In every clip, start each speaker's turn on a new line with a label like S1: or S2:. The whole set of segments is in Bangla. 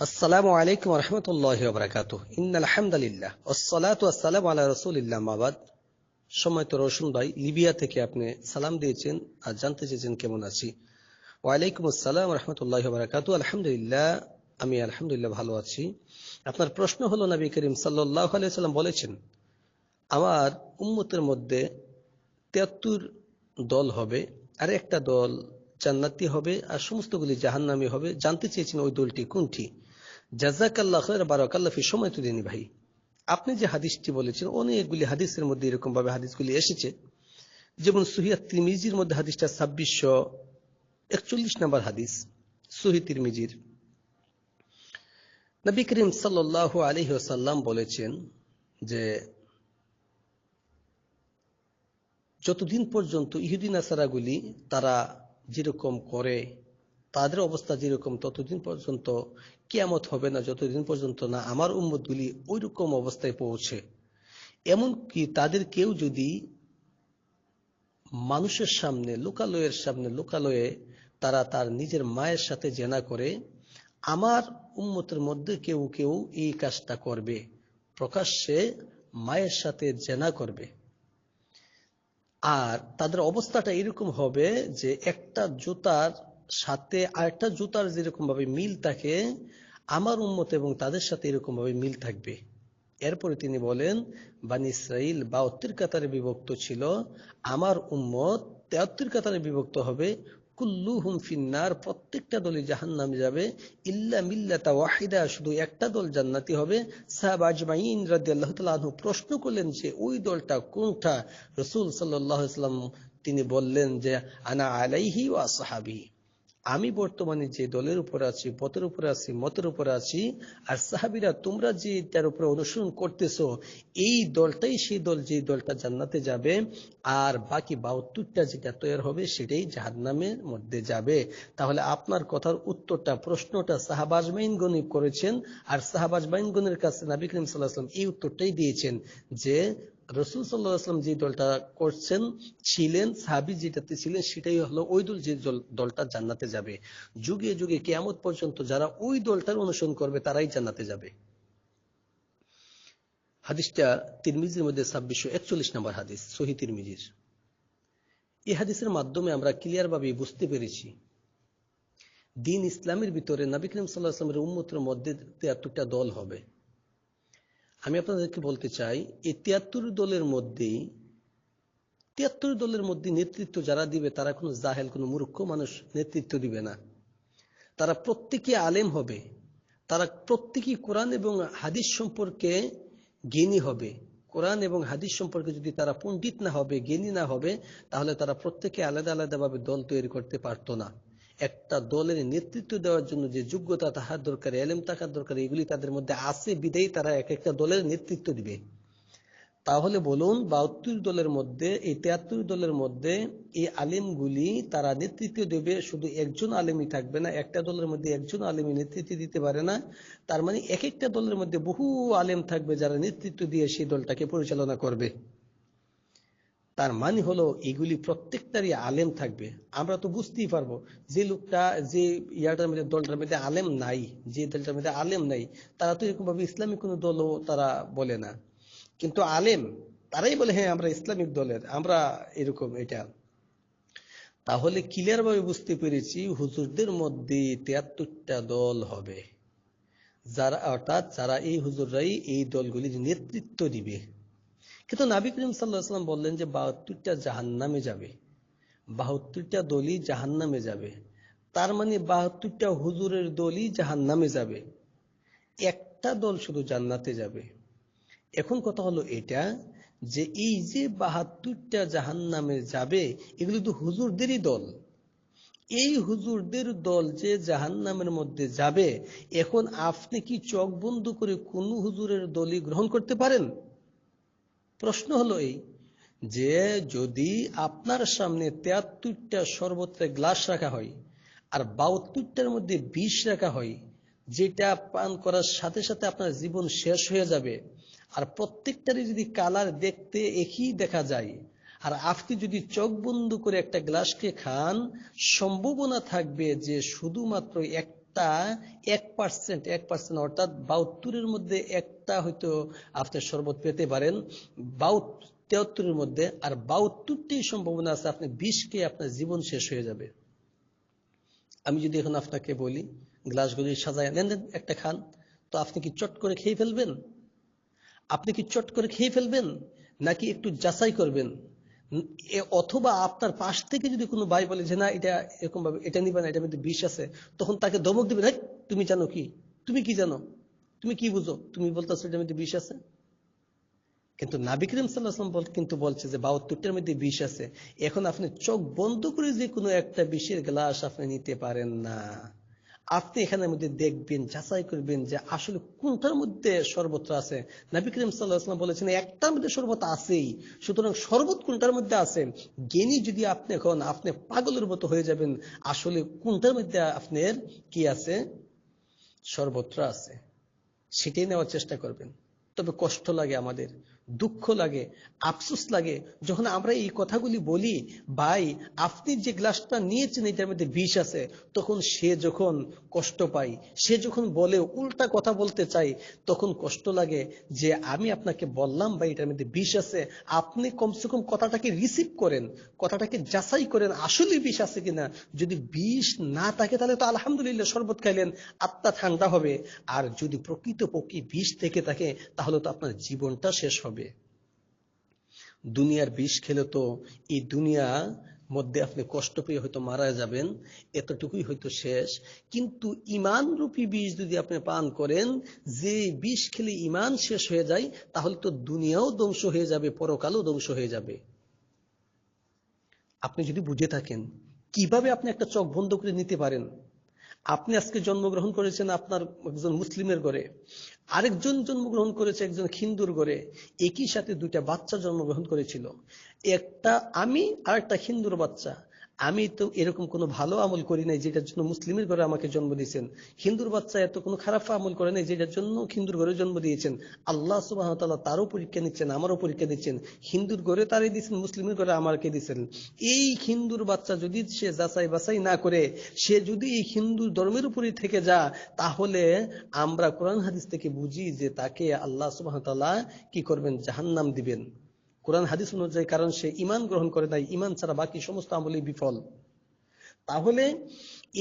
S1: আসসালামু আলাইকুম রহমতুল্লাহ বরকাত ইন্নালহামদুলিল্লাহ ওসলাত আসসালাম আল্লাহ রসুলিল্লাহ মাবাদ সময় তো রোশন ভাই, লিবিয়া থেকে আপনি সালাম দিয়েছেন আর জানতে চেয়েছেন কেমন আছি? ওয়ালাইকুম আসসালাম রহমতুল্লাহ বরকাত আলহামদুলিল্লাহ, আমি আলহামদুলিল্লাহ ভালো আছি। আপনার প্রশ্ন হলো, নবী করিম সাল্লাহ আলাইসাল্লাম বলেছেন, আমার উম্মতের মধ্যে তেয়াত্তর দল হবে আর একটা দল জান্নাতি হবে আর সমস্তগুলি জাহান্নামি হবে। জানতে চেয়েছেন ওই দলটি কোনটি? জাজাকাল্লাহ খৈর বারাকাল্লাহ ফি সময় তো দেনি ভাই। আপনি যে হাদিসটি বলেছেন, অনেকগুলি হাদিসের মধ্যে এরকম ভাবে হাদিসগুলি এসেছে। যেমন সুহিয়া তিরমিজির মধ্যে হাদিসটা ছাব্বিশশো একচল্লিশ নম্বর হাদিস সুহি তিরমিজির। নবী করিম সাল্লাহ আলহি সাল্লাম বলেছেন যে, যতদিন পর্যন্ত ইহুদিন আসারাগুলি তারা যেরকম করে, তাদের অবস্থা যেরকম, ততদিন পর্যন্ত কিয়ামত হবে না, যতদিন পর্যন্ত না আমার উম্মতগুলি ওই রকম অবস্থায় পৌঁছে। এমনকি তাদের কেউ যদি মানুষের সামনে, লোকালয়ের সামনে, লোকালয়ে তারা তার নিজের মায়ের সাথে জেনা করে, আমার উম্মতের মধ্যে কেউ কেউ এই কাজটা করবে। প্রকাশ্যে মায়ের সাথে জেনা করবে। আর তাদের অবস্থাটা এরকম হবে যে একটা জুতার সাথে আরেকটা জুতার যেরকম ভাবে মিল থাকে, আমার উন্মত এবং তাদের সাথে এরকম ভাবে মিল থাকবে। এরপরে তিনি বলেন, বানি ইসরাইল বাহাত্তর কাতারে বিভক্ত ছিল, আমার উম্মত তেহাত্তর কাতারে বিভক্ত হবে কুল্লুহুম ফিন্নার, প্রত্যেকটা দলই যাবে। ইল্লা মিল্লাতা ওয়াহিদা, শুধু একটা দল জান্নাতি হবে। সাহাব আজমাইন রাজি আল্লাহ তালু প্রশ্ন করলেন যে, ওই দলটা কোনটা? রসুল সাল্লাহ তিনি বললেন যে, আনা আলাইহি ওয়া সাহাবি আমি বর্তমানে যে দলের উপর আছি পথের উপরে আছি, মতের উপরে আছি, আর সাহাবিরা তোমরা যে তার উপরে অনুসরণ করতেছো, এই দলটাই সেই দল যে দলটা জান্নাতে যাবে, আর বাকি বাহাত্তরটা যেটা তৈরি হবে সেটাই জাহান্নামের মধ্যে যাবে। তাহলে আপনার কথার উত্তরটা, প্রশ্নটা সাহাবাজমাইন গণিব করেছেন, আর সাহাবাজমাইন গণের কাছে নাবি করিম সাল্লাহাম এই উত্তরটাই দিয়েছেন যে রসুল সাল্লাহাম যে দলটা করছেন, ছিলেন, সাহাবি যেটাতে ছিলেন, সেটাই হলো ওই দল যে দলটা জান্নাতে যাবে। যুগে যুগে কেয়ামত পর্যন্ত যারা ওই দলটার অনুসরণ করবে, তারাই জান্নাতে যাবে। হাদিসটা তিরমিজির মধ্যে ছাব্বিশশো একচল্লিশ নম্বর হাদিস, সহি তিরমিজির। এই হাদিসের মাধ্যমে আমরা ক্লিয়ার ভাবে বুঝতে পেরেছি, দিন ইসলামের ভিতরে নবী করিম সাল্লাহ আসলামের উম্মতের মধ্যে তেয়াত্তরটা দল হবে। আমি আপনাদেরকে বলতে চাই, এই তিয়াত্তর দলের মধ্যেই, তিয়াত্তর দলের মধ্যে নেতৃত্ব যারা দিবে, তারা কোনো জাহেল, কোনো মূর্খ মানুষ নেতৃত্ব দিবে না। তারা প্রত্যেকে আলেম হবে। তারা প্রত্যেকেই কোরআন এবং হাদিস সম্পর্কে জ্ঞানী হবে। কোরআন এবং হাদিস সম্পর্কে যদি তারা পণ্ডিত না হবে, জ্ঞানী না হবে, তাহলে তারা প্রত্যেকে আলাদা আলাদাভাবে দল তৈরি করতে পারতো না। একটা দলের নেতৃত্ব দেওয়ার জন্য যে যোগ্যতা তাহার দরকার, এলেম থাকার দরকার, এগুলি তাদের মধ্যে আছে বিদায়ী তারা এক একটা দলের নেতৃত্ব দিবে। তাহলে বলুন, বাহাত্তর দলের মধ্যে, এই তেয়াত্তর দলের মধ্যে এই আলিমগুলি তারা নেতৃত্ব দেবে, শুধু একজন আলেমই থাকবে না, একটা দলের মধ্যে একজন আলেমই নেতৃত্ব দিতে পারে না, তার মানে এক একটা দলের মধ্যে বহু আলেম থাকবে যারা নেতৃত্ব দিয়ে সেই দলটাকে পরিচালনা করবে। তার মানে হলো এগুলি প্রত্যেকটারই আলেম থাকবে। আমরা তো বুঝতেই পারব যে লোকটা, যে ইয়াটার মধ্যে, দলটার মধ্যে আলেম নাই, যে দলটার মধ্যে আলেম নাই, তারা তো এরকম ভাবে ইসলামিক কোন দলও তারা বলে না। কিন্তু আলেম, তারাই বলে হ্যাঁ আমরা ইসলামিক দলের, আমরা এরকম এটা। তাহলে ক্লিয়ার ভাবে বুঝতে পেরেছি হুজুরদের মধ্যে তিয়াত্তরটা দল হবে। যারা, অর্থাৎ যারা এই হুজুররাই এই দলগুলির নেতৃত্ব দিবে। কিন্তু নাবি করিম সাল্লাহাম বললেন যে বাহাত্তরটা জাহান নামে যাবে। বাহাত্তরটা দলই জাহান নামে যাবে। তার মানে বাহাত্তরটা হুজুরের দলই জাহান নামে যাবে। একটা দল শুধু জান্নাতে যাবে। এখন কথা হলো এটা যে এই যে বাহাত্তরটা জাহান নামে যাবে, এগুলো তো হুজুরদেরই দল। এই হুজুরদের দল যে জাহান নামের মধ্যে যাবে, এখন আপনি কি চোখ বন্ধ করে কোন হুজুরের দলই গ্রহণ করতে পারেন? প্রশ্ন হলো এই, যে যদি আপনার সামনে তেয়াত্তরটা সর্বত্র গ্লাস রাখা হয় আর বাহাত্তরটার মধ্যে বিষ রাখা হয়, যেটা পান করার সাথে সাথে আপনার জীবন শেষ হয়ে যাবে, আর প্রত্যেকটারই যদি কালার দেখতে একই দেখা যায়, আর আপনি যদি চোখ বন্ধ করে একটা গ্লাসকে খান, সম্ভাবনা থাকবে যে শুধুমাত্র একটা একটা এক পার্সেন্ট এক পার্সেন্ট অর্থাৎ বাহাত্তরের মধ্যে একটা হয়তো আপনি শরবত পেতে পারেন। বাউত তেহাত্তরের মধ্যে আর বাহাত্তরটি সম্ভাবনা আছে আপনি বিষকে আপনার জীবন শেষ হয়ে যাবে। আমি যদি এখন আপনাকে বলি গ্লাসগুলি সাজায় নেন, একটা খান। তো আপনি কি চট করে খেয়ে ফেলবেন? আপনি কি চট করে খেয়ে ফেলবেন? নাকি একটু যাচাই করবেন? অথবা আপনার পাশ থেকে যদি কোনো ভাই বলে যে না এটা এরকম ভাবে এটা নিবে না এটার মধ্যে বিষ আছে তখন তাকে দমক দিবেন "হেই, তুমি জানো কি? তুমি কি জানো? তুমি কি বুঝো? তুমি বলতেছো এটার মধ্যে বিষ আছে? কিন্তু নাবি করিম সাল্লাহাম কিন্তু বলছে যে বাহাত্তরটার মধ্যে বিষ আছে। এখন আপনি চোখ বন্ধ করে যে কোনো একটা বিষের গ্লাস আপনি নিতে পারেন না। আপনি এখানের মধ্যে দেখবেন, যাচাই করবেন যে আসলে কোনটার মধ্যে শরবত আছে। নাবি করিম সাল্লাহাম বলেছেন, একটার মধ্যে শরবত আছেই, সুতরাং শরবত কোনটার মধ্যে আছে? জ্ঞানী যদি আপনি এখন আপনি পাগলের মতো হয়ে যাবেন। আসলে কোনটার মধ্যে আপনার কি আছে? সর্বত্র আছে। সেটাই নেওয়ার চেষ্টা করবেন। তবে কষ্ট লাগে আমাদের। দুঃখ লাগে, আফসোস লাগে। যখন আমরা এই কথাগুলি বলি, ভাই, আপনি যে গ্লাসটা নিয়েছেন, এটার মধ্যে বিষ আছে। তখন সে যখন কষ্ট পায়, সে যখন বলে, উল্টা কথা বলতে চাই তখন কষ্ট লাগে যে, আমি আপনাকে বললাম, ভাই, এটার মধ্যে বিষ আছে। আপনি কমসে কম কথাটাকে রিসিভ করেন, কথাটাকে যাচাই করেন, আসলে বিষ আছে কিনা। যদি বিষ না থাকে, তাহলে তো আলহামদুলিল্লাহ শরবত খাইলেন, আত্মা ঠান্ডা হবে। আর যদি প্রকৃত পক্ষী বিষ থেকে থাকে, তাহলে তো আপনার জীবনটা শেষ হবে। দুনিয়ার বিষ খেলে তো এই দুনিয়া মধ্যে আপনি কষ্ট পেয়ে হয়তো মারা যাবেন, এতটুকুই হয়তো শেষ। কিন্তু ইমান রূপী বিষ যদি আপনি পান করেন, যে বিষ খেলে ইমান শেষ হয়ে যায়, তাহলে তো দুনিয়াও ধ্বংস হয়ে যাবে, পরকালও ধ্বংস হয়ে যাবে। আপনি যদি বুঝে থাকেন, কীভাবে আপনি একটা চোখ বন্ধ করে নিতে পারেন? আপনি আজকে জন্মগ্রহণ করেছেন আপনার একজন মুসলিমের ঘরে, আরেকজন জন্মগ্রহণ করেছে একজন হিন্দুর ঘরে, একই সাথে দুইটা বাচ্চা জন্মগ্রহণ করেছিল। একটা আমি আর একটা হিন্দুর বাচ্চা। আমি তো এরকম কোনো ভালো আমল করি নাই যেটার জন্য মুসলিমের ঘরে আমাকে জন্ম দিয়েছেন। হিন্দুর বাচ্চা এত কোনো খারাপ আমল করে নাই যেটার জন্য হিন্দুর ঘরে জন্ম দিয়েছেন। আল্লাহ সুবাহ তাআলা তারও পরীক্ষা নিচ্ছেন, আমারও পরীক্ষা দিচ্ছেন। হিন্দুর ঘরে তারই দিচ্ছেন মুসলিমের ঘরে আমাকে দিচ্ছেন এই হিন্দুর বাচ্চা যদি সে যাচাই বাছাই না করে, সে যদি এই হিন্দু ধর্মের উপরই থেকে যা তাহলে আমরা কোরআন হাদিস থেকে বুঝি যে তাকে আল্লাহ সুবাহ তাআলা কি করবেন? জাহান্নাম দিবেন। কোরআন হাদিস অনুযায়ী কারণ সে ইমান গ্রহণ করে নাই ইমান ছাড়া বাকি সমস্ত আমলই বিফল। তাহলে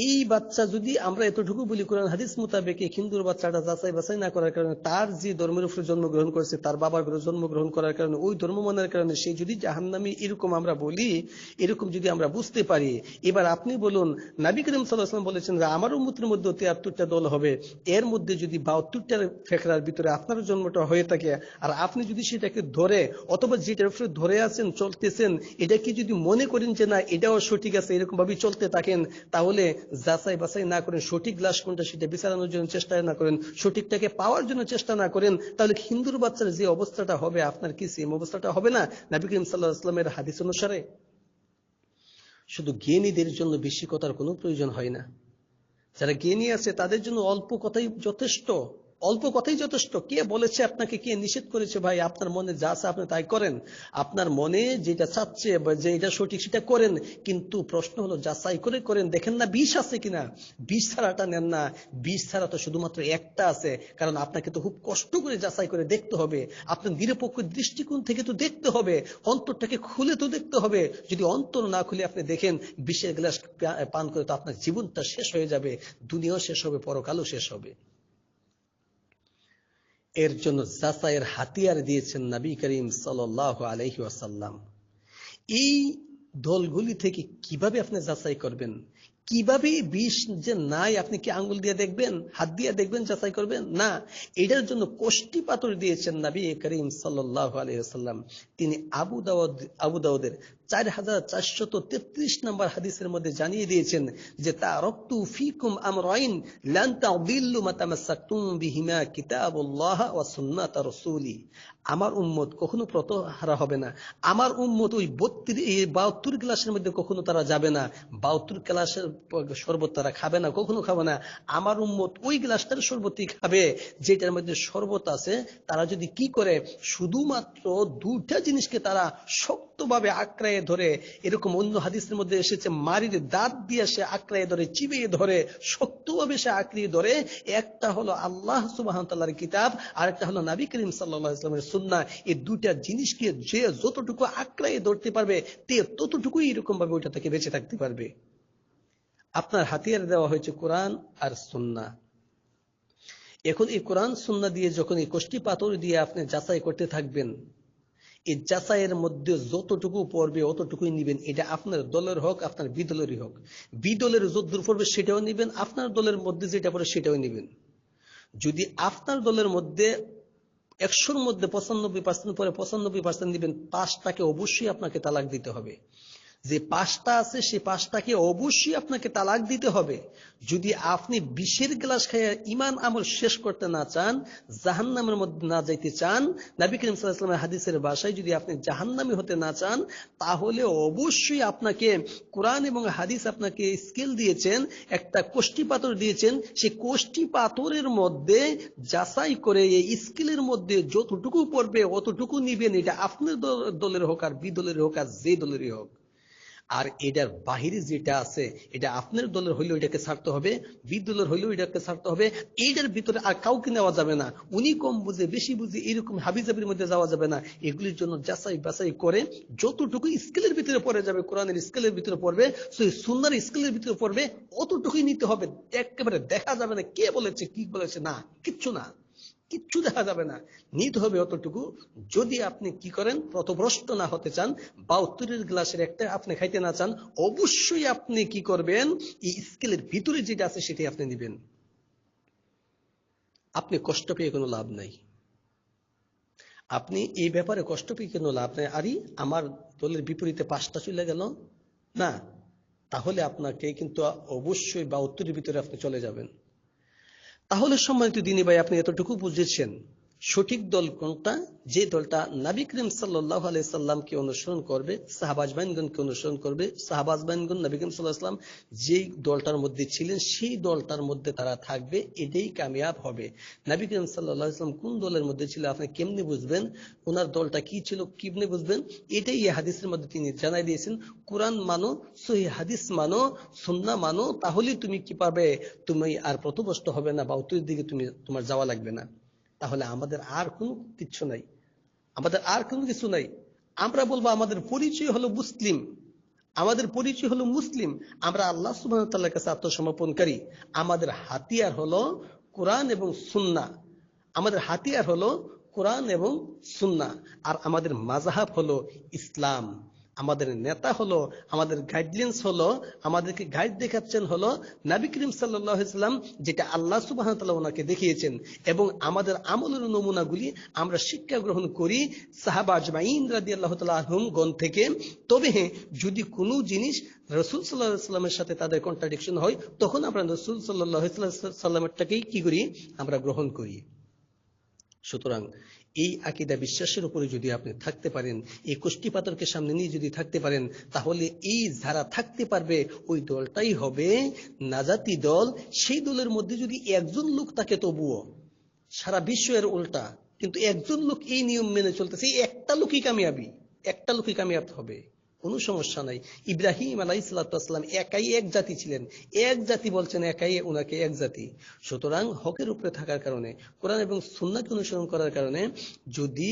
S1: এই বাচ্চা যদি আমরা এতটুকু বলি কোরআন হাদিস মোতাবেক এই হিন্দুর বাচ্চাটা যাচাই বাছাই না করার কারণে তার যে ধর্মের উপরে জন্মগ্রহণ করেছে, তার বাবার ঘরে জন্মগ্রহণ করার কারণে, ওই ধর্ম মানার কারণে সে যদি জাহান্নামী এরকম আমরা বলি, এরকম যদি আমরা বুঝতে পারি, এবার আপনি বলুন, নাবি করিম সাল্লাহাম বলেছেন যে আমার উন্মতির মধ্যে তিয়াত্তরটা দল হবে, এর মধ্যে যদি বাহাত্তরটার ফেকরার ভিতরে আপনার জন্মটা হয়ে থাকে, আর আপনি যদি সেটাকে ধরে, অথবা যেটার উপরে ধরে আছেন, চলতেছেন এটাকে যদি মনে করেন যে না, এটাও সঠিক আছে এরকম ভাবে চলতে থাকেন, তাহলে যাচাই বাছাই না করেন, সঠিক গ্লাস কোনটা সেটা বিচারানোর জন্য চেষ্টা না করেন, সঠিকটাকে পাওয়ার জন্য চেষ্টা না করেন, তাহলে হিন্দুর বাচ্চার যে অবস্থাটা হবে, আপনার কি সেম অবস্থাটা হবে না? নবী করিম সাল্লাহ আসলামের হাদিস অনুসারে। শুধু জ্ঞানীদের জন্য বেশি কথার কোনো প্রয়োজন হয় না। যারা জ্ঞানী আছে, তাদের জন্য অল্প কথাই যথেষ্ট। অল্প কথাই যথেষ্ট। কে বলেছে আপনাকে, কে নিষেধ করেছে ভাই? আপনার মনে যা আছে আপনি তাই করেন। আপনার মনে যেটা চাচ্ছে যে এটা সঠিক সেটা করেন, কিন্তু প্রশ্ন হলো, যাচাই করে করেন। দেখেন না বিষ আছে কিনা? বিষ ছাড়াটা নেন না। বিষ ছাড়া তো শুধুমাত্র একটা আছে। কারণ আপনাকে তো খুব কষ্ট করে যাচাই করে দেখতে হবে। আপনার নিরপেক্ষ দৃষ্টিকোণ থেকে তো দেখতে হবে। অন্তরটাকে খুলে তো দেখতে হবে। যদি অন্তর না খুলে আপনি দেখেন, বিষের গ্লাস পান করে তো আপনার জীবনটা শেষ হয়ে যাবে। দুনিয়াও শেষ হবে, পরকালও শেষ হবে। এর জন্য যাচাইয়ের হাতিয়ার দিয়েছেন নবী করিম সাল আলহি আসাল্লাম এই দলগুলি থেকে কীভাবে আপনি যাচাই করবেন? কীভাবে বিষ যে নাই, আপনি কি আঙ্গুল দিয়ে দেখবেন, হাত দিয়ে দেখবেন, যাচাই করবেন? না, এটার জন্য কোষ্টি পাথর দিয়েছেন নবী করিম সাল্লাহ আলহিহাল্লাম তিনি আবু দাউদ, আবু দাউদের চার নম্বর হাদিসের মধ্যে জানিয়ে দিয়েছেন যে তা রক্তু ফিকুম আমার উম্মত কখনো প্রতহারা হবে না। আমার উম্মত ওই বত্রিশ বাহাত্তর ক্লাসের মধ্যে কখনো তারা যাবে না। বাহাত্তর ক্লাসের শরবত তারা খাবে না, কখনো খাবে না। আমার উম্মত ওই গ্লাসটার শরবতই খাবে, যেটার মধ্যে শরবত আছে। তারা যদি কি করে? শুধুমাত্র দুটা জিনিসকে তারা শক্ত শক্তভাবে আঁকড়ায় ধরে, এরকম অন্য হাদিসের মধ্যে এসেছে, মারির দাঁত দিয়ে সে আঁকড়ায় ধরে, চিবিয়ে ধরে, শক্তভাবে সে আঁকড়িয়ে ধরে, একটা হলো আল্লাহ সুবাহ তাল্লাহর কিতাব, আর একটা হলো নাবি করিম সাল্লাহ ইসলামের সুন্না। এই দুটা জিনিসকে যে যতটুকু আঁকড়ায় ধরতে পারবে, তে ততটুকুই এরকম ভাবে ওইটা থেকে বেঁচে থাকতে পারবে। আপনার হাতিয়ার দেওয়া হয়েছে কোরআন আর সুন্না। এখন এই কোরআন, সুন্না দিয়ে যখন এই কোষ্টি পাথর দিয়ে আপনি যাচাই করতে থাকবেন এই যাচাইয়ের মধ্যে যতটুকু পড়বে, অতটুকুই নিবেন। এটা আপনার দলের হোক, আপনার বিদলেরই হোক। বিদলের যদ্দূর পড়বে, সেটাও নিবেন। আপনার দলের মধ্যে যেটা পড়ে, সেটাও নিবেন। যদি আপনার দলের মধ্যে একশোর মধ্যে পঁচানব্বই পার্সেন্ট পরে পঁচানব্বই পার্সেন্ট দিবেন পাঁচটাকে অবশ্যই আপনাকে তালাক দিতে হবে। যে পাঁচটা আছে, সে পাঁচটাকে অবশ্যই আপনাকে তালাক দিতে হবে। যদি আপনি বিশের গ্লাস খাইয়া ইমান আমল শেষ করতে না চান, জাহান্নামের মধ্যে না যাইতে চান, নবী করিম হাদিসের বাসায় যদি আপনি জাহান্নামি হতে না চান, তাহলে অবশ্যই আপনাকে কোরআন এবং হাদিস আপনাকে স্কেল দিয়েছেন, একটা কোষ্টি পাথর দিয়েছেন। সেই কোষ্টি পাথরের মধ্যে যাচাই করে, এই স্কেলের মধ্যে যতটুকু পড়বে, অতটুকু নিবেন। এটা আপনার দলের হোক আর বি দলের হোক আর যে দলেরই হোক। আর এটার বাহিরে যেটা আছে, এটা আপনার দলের হইলেও এটাকে ছাড়তে হবে বি দলের হইলেও এটাকে ছাড়তে হবে, এইটার ভিতরে আর কাউকে নেওয়া যাবে না। উনি কম বুঝে, বেশি বুঝে এরকম হাবিজাবির মধ্যে যাওয়া যাবে না। এগুলির জন্য যাচাই বাছাই করে যতটুকু স্কেলের ভিতরে পড়ে যাবে, কোরআনের স্কেলের ভিতরে পড়বে, সেই সুন্দর স্কেলের ভিতরে পড়বে, অতটুকুই নিতে হবে। একেবারে দেখা যাবে না কে বলেছে, কি বলেছে, না, কিচ্ছু না। কিচ্ছু দেখা যাবে না। নিতে হবে অতটুকু। যদি আপনি কি করেন, প্রতভ্রষ্ট না হতে চান, বা উত্তরের গ্লাসের একটা আপনি খাইতে না চান, অবশ্যই আপনি কি করবেন, এই স্কেলের ভিতরে যেটা আছে সেটাই আপনি নিবেন। আপনি কষ্ট পেয়ে কোনো লাভ নাই। আপনি এই ব্যাপারে কষ্ট পেয়ে কোনো লাভ নাই। আরই আমার দলের বিপরীতে পাঁচটা চলে গেল? না। তাহলে আপনাকে কিন্তু অবশ্যই বা উত্তরের ভিতরে আপনি চলে যাবেন। তাহলে সম্মানিত দিনী ভাই আপনি এতটুকু বুঝেছেন। সঠিক দল কোনটা? যে দলটা নাবি করিম সাল্লাহ সাল্লামকে অনুসরণ করবে, সাহাবাজবাইনগণকে অনুসরণ করবে, সাহাবাজবাইনগণ, নবী করিম সাল্লাহাম যেই দলটার মধ্যে ছিলেন, সেই দলটার মধ্যে তারা থাকবে, এটাই কামিয়াব হবে। নবী করিম সাল্লাহ ইসলাম কোন দলের মধ্যে ছিল, আপনি কেমনি বুঝবেন? ওনার দলটা কি ছিল কেমনি বুঝবেন? এটাই এই হাদিসের মধ্যে তিনি জানাই দিয়েছেন, কোরআন মানো, সহি হাদিস মানো সুন্না মানো, তাহলেই তুমি কি পাবে তুমি আর প্রতবষ্ট হবে না বা উত্তরের দিকে তুমি, তোমার যাওয়া লাগবে না। তাহলে আমাদের আর কোনো কিছু নাই। আমাদের আর কোনো কিছু নাই। আমরা বলব আমাদের পরিচয় হলো মুসলিম। আমাদের পরিচয় হলো মুসলিম। আমরা আল্লাহ সুবাহ কাছে আত্মসমর্পণকারী। আমাদের হাতিয়ার হলো কোরআন এবং সুন্না আমাদের হাতিয়ার হলো কোরআন এবং সুন্না আর আমাদের মাজাহাব হলো ইসলাম। আমাদের নেতা হলো, আমাদের গাইডলাইন্স হলো, আমাদেরকে গাইড দেখাচ্ছেন হলো নাবি করিম সাল্লাম, যেটা আল্লাহ সুবাহ ওনাকে দেখিয়েছেন। এবং আমাদের আমলের নমুনাগুলি আমরা শিক্ষা গ্রহণ করি সাহাবাজমাইন রাদি আল্লাহ আহম গণ থেকে। তবে হ্যাঁ যদি কোনো জিনিস রসুল সাল্লাহ সাল্লামের সাথে তাদের কন্ট্রাডিকশন হয়, তখন আমরা রসুল সাল্লাহ সাল্লামেরটাকেই কি করি? আমরা গ্রহণ করি। সুতরাং এই আকিদা বিশ্বাসের উপরে যদি আপনি থাকতে পারেন, এই কুষ্টি পাথরকে সামনে নিয়ে যদি থাকতে পারেন, তাহলে এই যারা থাকতে পারবে, ওই দলটাই হবে নাজাতি দল। সেই দলের মধ্যে যদি একজন লোক তাকে তবুও, সারা বিশ্বের উল্টা। কিন্তু একজন লোক এই নিয়ম মেনে চলতেছে একটা লোকই কামিয়াবি, একটা লোকই কামিয়াব হবে। কোনো সমস্যা নাই। ইব্রাহিম আলাই সাল্লাম একাই এক জাতি ছিলেন। এক জাতি বলছেন একাই ওনাকে এক জাতি। সুতরাং হকের উপরে থাকার কারণে, কোরআন এবং সুন্নাকে অনুসরণ করার কারণে, যদি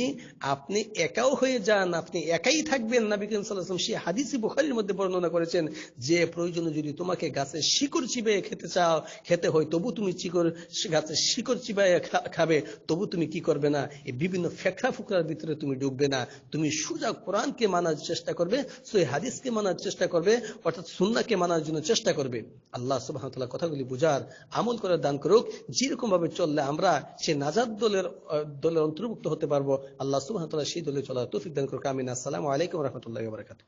S1: আপনি একাও হয়ে যান, আপনি একাই থাকবেন, নাবি করিম সেই হাদিসি বুখারির মধ্যে বর্ণনা করেছেন যে, প্রয়োজনে যদি তোমাকে গাছের শিকড় চিবাইয়ে খেতে চাও, খেতে হয়, তবু তুমি চিকর গাছের শিকড় চিবাইয়ে খাবে, তবু তুমি কি করবে না? এই বিভিন্ন ফেকরা ফুকরার ভিতরে তুমি ডুববে না। তুমি সুজা কোরআনকে মানার চেষ্টা করবে সই হাদিসকে মানার চেষ্টা করবে, অর্থাৎ সুন্নাকে মানার জন্য চেষ্টা করবে। আল্লাহ সুবাহতাল্লাহ কথাগুলি বুঝার, আমল করে দান করুক। যেরকম ভাবে চললে আমরা সে নাজাদ দলের দলের অন্তর্ভুক্ত হতে পারব। আল্লাহ সুবাহ সেই দলে চলার তৌফিক দান করুক। আমিন। আসসালামু আলাইকুম রহমতুল্লাহ বারকাত